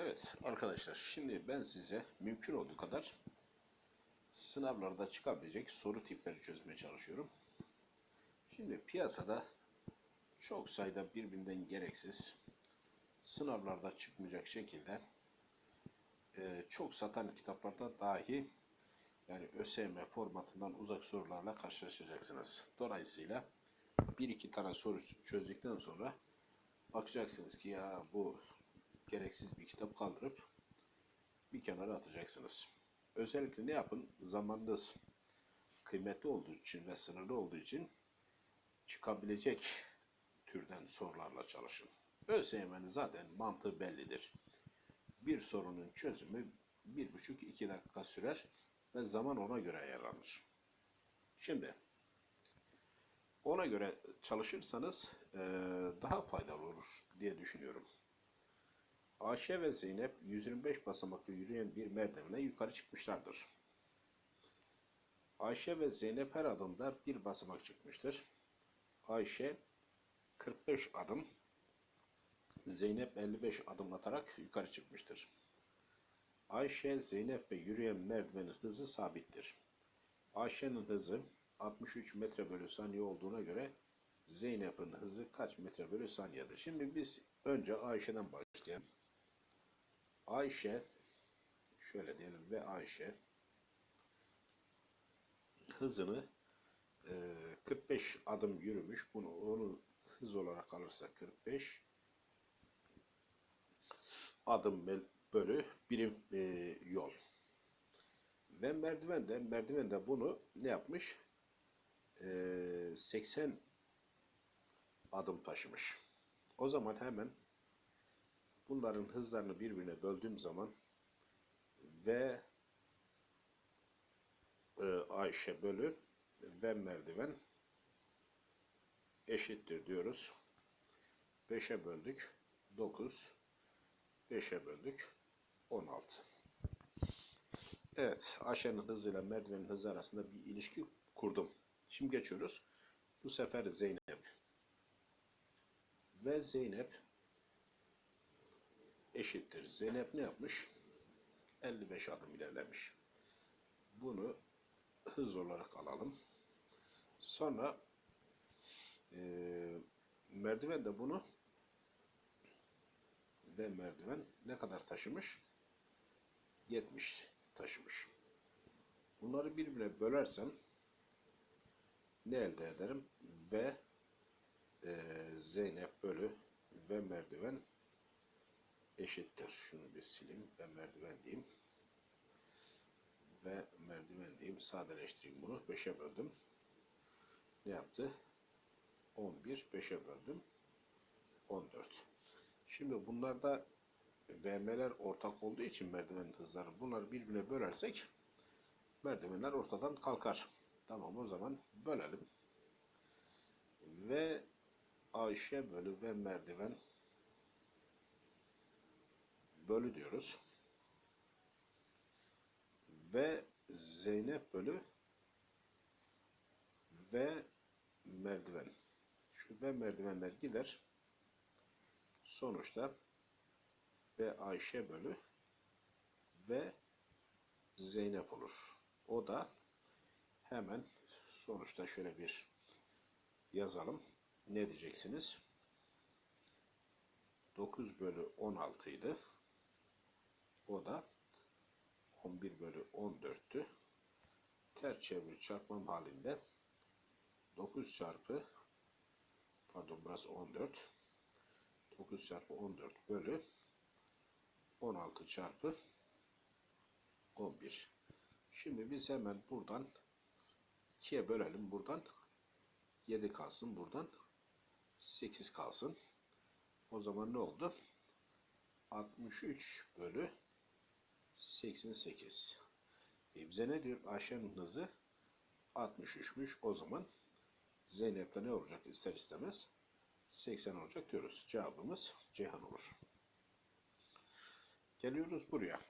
Evet arkadaşlar şimdi ben size mümkün olduğu kadar sınavlarda çıkabilecek soru tipleri çözmeye çalışıyorum. Şimdi piyasada çok sayıda birbirinden gereksiz sınavlarda çıkmayacak şekilde e, çok satan kitaplarda dahi yani ÖSYM formatından uzak sorularla karşılaşacaksınız. Dolayısıyla bir iki tane soru çözdükten sonra bakacaksınız ki ya bu gereksiz bir kitap kaldırıp bir kenara atacaksınız. Özellikle ne yapın? Zamanınız kıymetli olduğu için ve sınırlı olduğu için çıkabilecek türden sorularla çalışın. ÖSYM'nin zaten mantığı bellidir. Bir sorunun çözümü bir buçuk iki dakika sürer ve zaman ona göre ayarlanır. Şimdi ona göre çalışırsanız daha faydalı olur diye düşünüyorum. Ayşe ve Zeynep 125 basamaklı yürüyen bir merdivene yukarı çıkmışlardır. Ayşe ve Zeynep her adımda bir basamak çıkmıştır. Ayşe 45 adım, Zeynep 55 adım atarak yukarı çıkmıştır. Ayşe, Zeynep ve yürüyen merdivenin hızı sabittir. Ayşe'nin hızı 63 metre bölü saniye olduğuna göre Zeynep'in hızı kaç metre bölü saniyedir? Şimdi biz önce Ayşe'den başlayalım. Ayşe şöyle diyelim ve Ayşe hızını e, 45 adım yürümüş. Bunu onu hız olarak alırsak 45 adım bölü birim e, yol. Ve merdivende merdivende bunu ne yapmış? E, 80 adım taşımış. O zaman hemen bunların hızlarını birbirine böldüğüm zaman ve e, Ayşe bölü ve merdiven eşittir diyoruz. 5'e böldük 9 5'e böldük 16. Evet, Ayşe'nin hızıyla merdivenin hızı arasında bir ilişki kurdum. Şimdi geçiyoruz. Bu sefer Zeynep. Ve Zeynep eşittir. Zeynep ne yapmış? 55 adım ilerlemiş. Bunu hız olarak alalım. Sonra eee merdiven de bunu ve merdiven ne kadar taşımış? 70 taşımış. Bunları birbirine bölersem ne elde ederim? Ve eee, Zeynep bölü ve merdiven eşittir. Şunu bir sileyim ve merdiven diyeyim. Ve merdiven diyeyim. Sadeleştireyim bunu. 5'e böldüm. Ne yaptı? 11. 5'e böldüm. 14. Şimdi bunlarda VM'ler ortak olduğu için merdiven hızları bunları birbirine bölersek merdivenler ortadan kalkar. Tamam o zaman bölelim. Ve Ayşe bölü ve merdiven bölü diyoruz. Ve Zeynep bölü ve merdiven. Şu ve merdivenler gider. Sonuçta ve Ayşe bölü ve Zeynep olur. O da hemen sonuçta şöyle bir yazalım. Ne diyeceksiniz? 9 bölü 16 idi. O da 11 bölü 14'tü. Ters çeviri çarpmam halinde 9 çarpı pardon burası 14 9 çarpı 14 bölü 16 çarpı 11. Şimdi biz hemen buradan 2'ye bölelim. Buradan 7 kalsın. Buradan 8 kalsın. O zaman ne oldu? 63 bölü 88. E bize ne diyor? Ayşe'nin hızı 63'müş. O zaman Zeynep'te ne olacak ister istemez? 80 olacak diyoruz. Cevabımız Ceyhan olur. Geliyoruz buraya.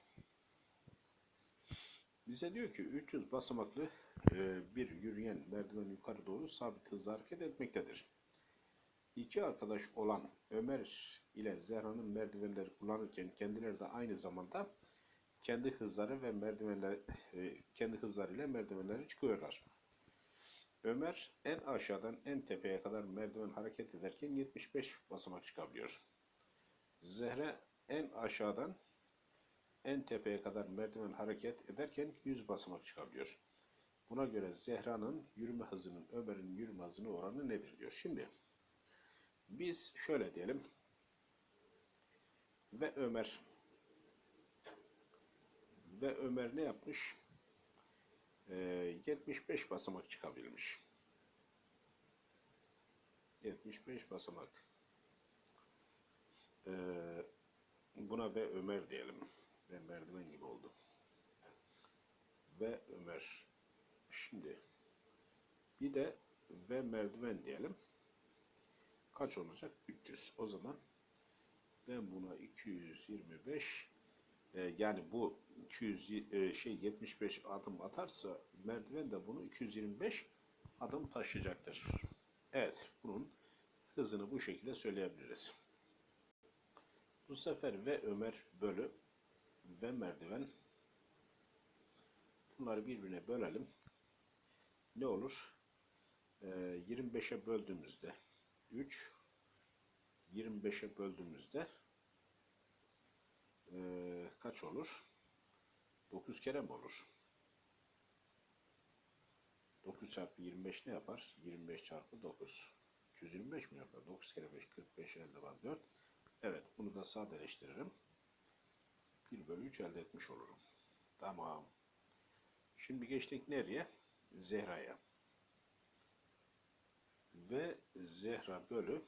Bize diyor ki 300 basamaklı e, bir yürüyen merdiven yukarı doğru sabit hızla hareket etmektedir. İki arkadaş olan Ömer ile Zehra'nın merdivenleri kullanırken kendileri de aynı zamanda kendi hızları ve merdivenler e, kendi hızlarıyla merdivenleri çıkıyorlar. Ömer en aşağıdan en tepeye kadar merdiven hareket ederken 75 basamak çıkabiliyor. Zehra en aşağıdan en tepeye kadar merdiven hareket ederken 100 basamak çıkabiliyor. Buna göre Zehra'nın yürüme hızının Ömer'in yürüme hızının oranı nedir diyor. Şimdi biz şöyle diyelim. Ve Ömer ve Ömer ne yapmış? Ee, 75 basamak çıkabilmiş. 75 basamak. Ee, buna ve Ömer diyelim. Ve merdiven gibi oldu. Ve Ömer. Şimdi bir de ve merdiven diyelim. Kaç olacak? 300. O zaman ben buna 225 e, yani bu 200 e, şey 75 adım atarsa merdiven de bunu 225 adım taşıyacaktır. Evet, bunun hızını bu şekilde söyleyebiliriz. Bu sefer ve Ömer bölü ve merdiven bunları birbirine bölelim. Ne olur? E, 25'e böldüğümüzde 3 25'e böldüğümüzde e, kaç olur? 9 kere mi olur? 9 çarpı 25 ne yapar? 25 çarpı 9. 225 mi yapar? 9 kere 5 45 elde var 4. Evet bunu da sadeleştiririm. 1 bölü 3 elde etmiş olurum. Tamam. Şimdi geçtik nereye? Zehra'ya. Ve Zehra bölü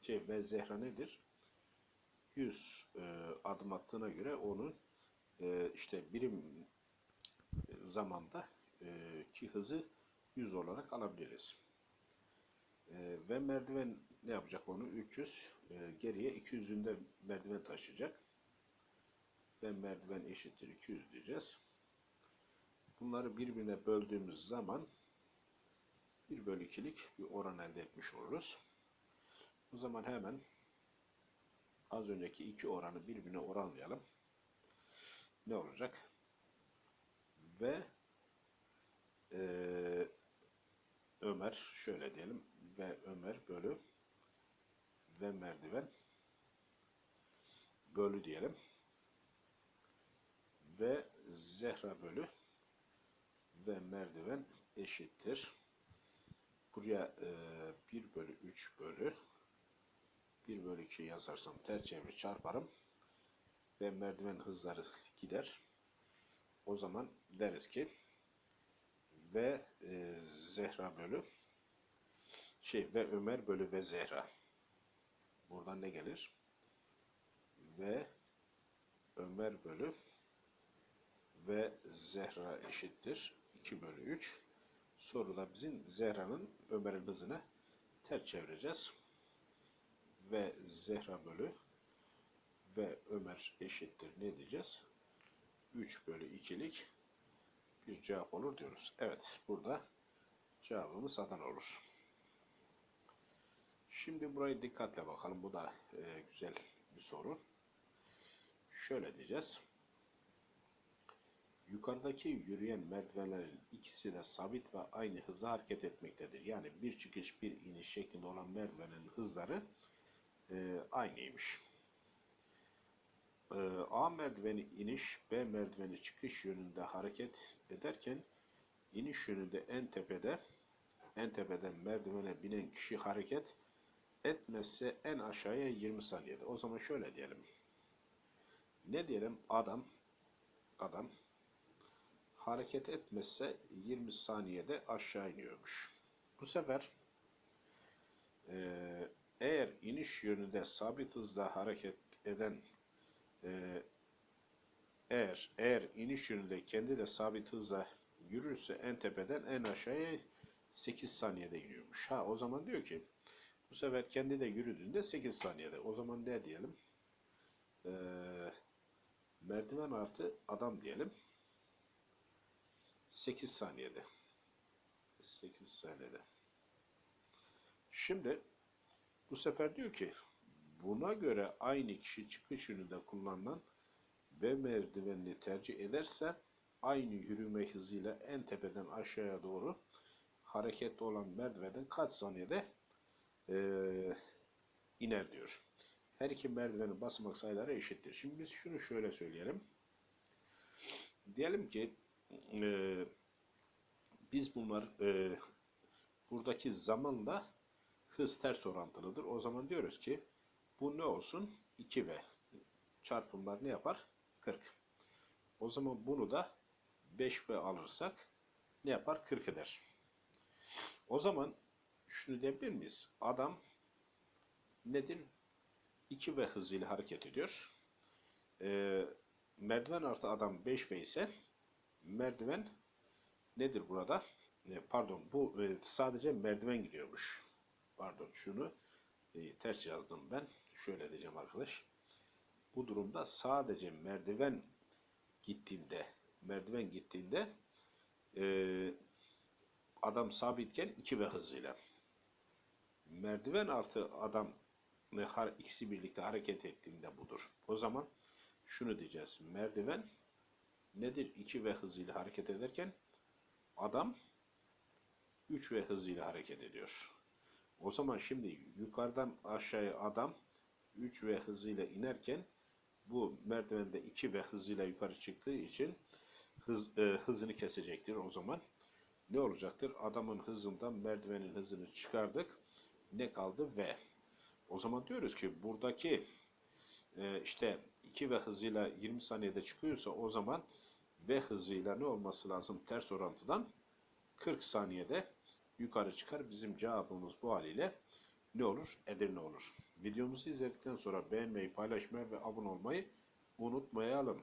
şey ve Zehra nedir? 100 e, adım attığına göre onun e, işte birim zamanda e, ki hızı 100 olarak alabiliriz. E, ve merdiven ne yapacak onu? 300. E, geriye 200'ün de merdiven taşıyacak. Ve merdiven eşittir 200 diyeceğiz. Bunları birbirine böldüğümüz zaman 1 bölü 2'lik bir oran elde etmiş oluruz. O zaman hemen az önceki iki oranı birbirine oranlayalım. Ne olacak? Ve e, Ömer şöyle diyelim ve Ömer bölü ve merdiven bölü diyelim ve Zehra bölü ve merdiven eşittir. Buraya e, 1 bölü 3 bölü 1 bölü 2 yazarsam ters çeviri çarparım ve merdiven hızları gider. O zaman deriz ki ve e, Zehra bölü şey ve Ömer bölü ve Zehra. Buradan ne gelir? Ve Ömer bölü ve Zehra eşittir 2 bölü 3. Soruda bizim Zehra'nın Ömer'in hızını ters çevireceğiz ve Zehra bölü ve Ömer eşittir ne diyeceğiz? 3 bölü 2'lik bir cevap olur diyoruz. Evet burada cevabımız Adana olur. Şimdi burayı dikkatle bakalım. Bu da e, güzel bir soru. Şöyle diyeceğiz. Yukarıdaki yürüyen merdivenlerin ikisi de sabit ve aynı hıza hareket etmektedir. Yani bir çıkış bir iniş şeklinde olan merdivenin hızları e, aynıymış. E, A merdiveni iniş, B merdiveni çıkış yönünde hareket ederken iniş yönünde en tepede en tepeden merdivene binen kişi hareket etmezse en aşağıya 20 saniyede. O zaman şöyle diyelim. Ne diyelim? Adam adam hareket etmezse 20 saniyede aşağı iniyormuş. Bu sefer eee eğer iniş yönünde sabit hızla hareket eden e, eğer eğer iniş yönünde kendi de sabit hızla yürürse en tepeden en aşağıya 8 saniyede iniyormuş. Ha o zaman diyor ki bu sefer kendi de yürüdüğünde 8 saniyede. O zaman ne diyelim? Ee, merdiven artı adam diyelim. 8 saniyede. 8 saniyede. Şimdi Bu sefer diyor ki buna göre aynı kişi çıkış yönünde kullanılan ve merdivenini tercih ederse aynı yürüme hızıyla en tepeden aşağıya doğru hareketli olan merdivenden kaç saniyede eee, iner diyor. Her iki merdivenin basamak sayıları eşittir. Şimdi biz şunu şöyle söyleyelim. Diyelim ki eee, biz bunlar eee, buradaki zamanla hız ters orantılıdır. O zaman diyoruz ki bu ne olsun? 2V. Çarpımlar ne yapar? 40. O zaman bunu da 5V alırsak ne yapar? 40 eder. O zaman şunu diyebilir miyiz? Adam nedir? 2V hızıyla hareket ediyor. Ee, merdiven artı adam 5V ise merdiven nedir burada? E, pardon bu e, sadece merdiven gidiyormuş. Pardon şunu e, ters yazdım ben. Şöyle diyeceğim arkadaş. Bu durumda sadece merdiven gittiğinde merdiven gittiğinde e, adam sabitken 2 ve hızıyla merdiven artı adam e, ikisi birlikte hareket ettiğinde budur. O zaman şunu diyeceğiz. Merdiven nedir? 2 ve hızıyla hareket ederken adam 3 ve hızıyla hareket ediyor. O zaman şimdi yukarıdan aşağıya adam 3 ve hızıyla inerken bu merdivende 2 ve hızıyla yukarı çıktığı için hız, e, hızını kesecektir. O zaman ne olacaktır? Adamın hızından merdivenin hızını çıkardık. Ne kaldı? V. O zaman diyoruz ki buradaki e, işte 2 ve hızıyla 20 saniyede çıkıyorsa o zaman V hızıyla ne olması lazım? Ters orantıdan 40 saniyede yukarı çıkar. Bizim cevabımız bu haliyle ne olur? Edirne olur. Videomuzu izledikten sonra beğenmeyi, paylaşmayı ve abone olmayı unutmayalım.